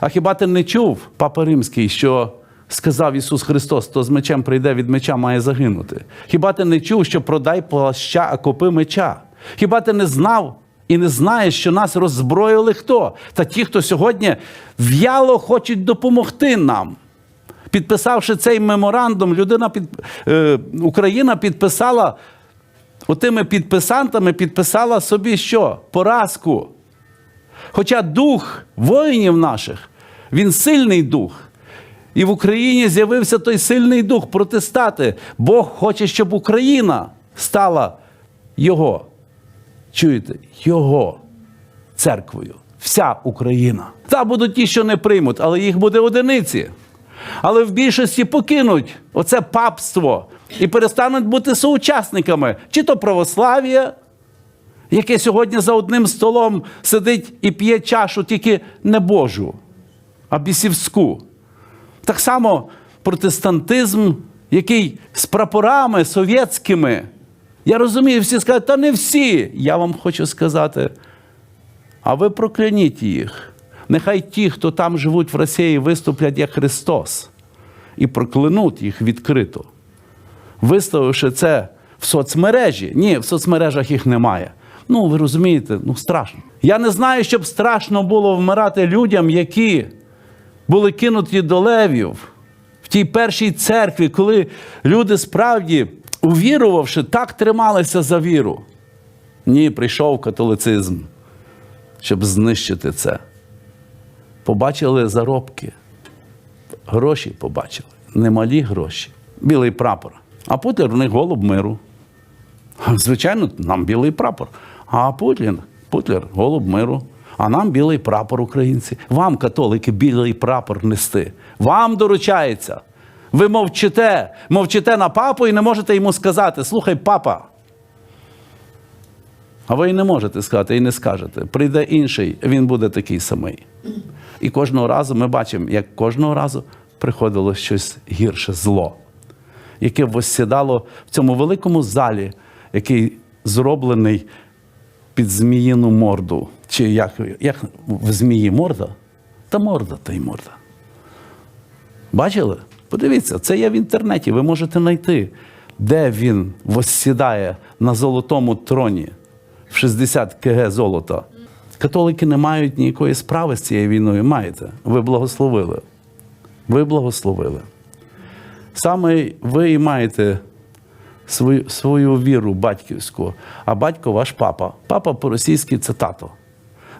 А хіба ти не чув, Папа Римський, що сказав Ісус Христос, хто з мечем прийде від меча, має загинути? Хіба ти не чув, що продай плаща, а купи меча? Хіба ти не знав і не знаєш, що нас роззброїли хто? Та ті, хто сьогодні в'яло хочуть допомогти нам. Підписавши цей меморандум, людина під, е, Україна підписала отими підписантами, підписала собі що? Поразку. Хоча дух воїнів наших, він сильний дух. І в Україні з'явився той сильний дух протистати. Бог хоче, щоб Україна стала Його. Чуєте? Його церквою. Вся Україна. Та будуть ті, що не приймуть, але їх буде одиниці. Але в більшості покинуть оце папство і перестануть бути соучасниками, чи то православ'я, яке сьогодні за одним столом сидить і п'є чашу тільки не Божу, а бісівську. Так само протестантизм, який з прапорами совєтськими. Я розумію, всі скажуть, та не всі. Я вам хочу сказати. А ви прокляніть їх. Нехай ті, хто там живуть в Росії, виступлять як Христос і проклянуть їх відкрито. Виставивши це в соцмережі. Ні, в соцмережах їх немає. Ну, ви розумієте, ну страшно. Я не знаю, щоб страшно було вмирати людям, які були кинуті до левів в тій першій церкві, коли люди справді, увірувавши, так трималися за віру. Ні, прийшов католицизм, щоб знищити це. Побачили заробки, гроші побачили, немалі гроші, білий прапор. А Путін в них голуб миру. Звичайно, нам білий прапор. А Путлін, Путлер голуб миру. А нам білий прапор українці. Вам, католики, білий прапор нести. Вам доручається. Ви мовчите, мовчите на папу і не можете йому сказати: слухай, папа. А ви і не можете сказати, і не скажете. Прийде інший, він буде такий самий. І кожного разу ми бачимо, як кожного разу приходило щось гірше зло, яке воссідало в цьому великому залі, який зроблений під зміїну морду. Чи як, як в змії морда? Та морда, та й морда. Бачили? Подивіться, це є в інтернеті. Ви можете знайти, де він воссідає на золотому троні в 60 кг золота. Католики не мають ніякої справи з цією війною. Маєте. Ви благословили. Ви благословили. Саме ви і маєте свою, свою віру батьківську, а батько ваш папа. Папа по-російськи це тато.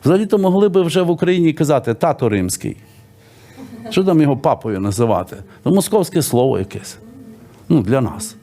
Взагалі-то могли би вже в Україні казати тато римський. Що там його папою називати? Ну, московське слово якесь. Ну, для нас.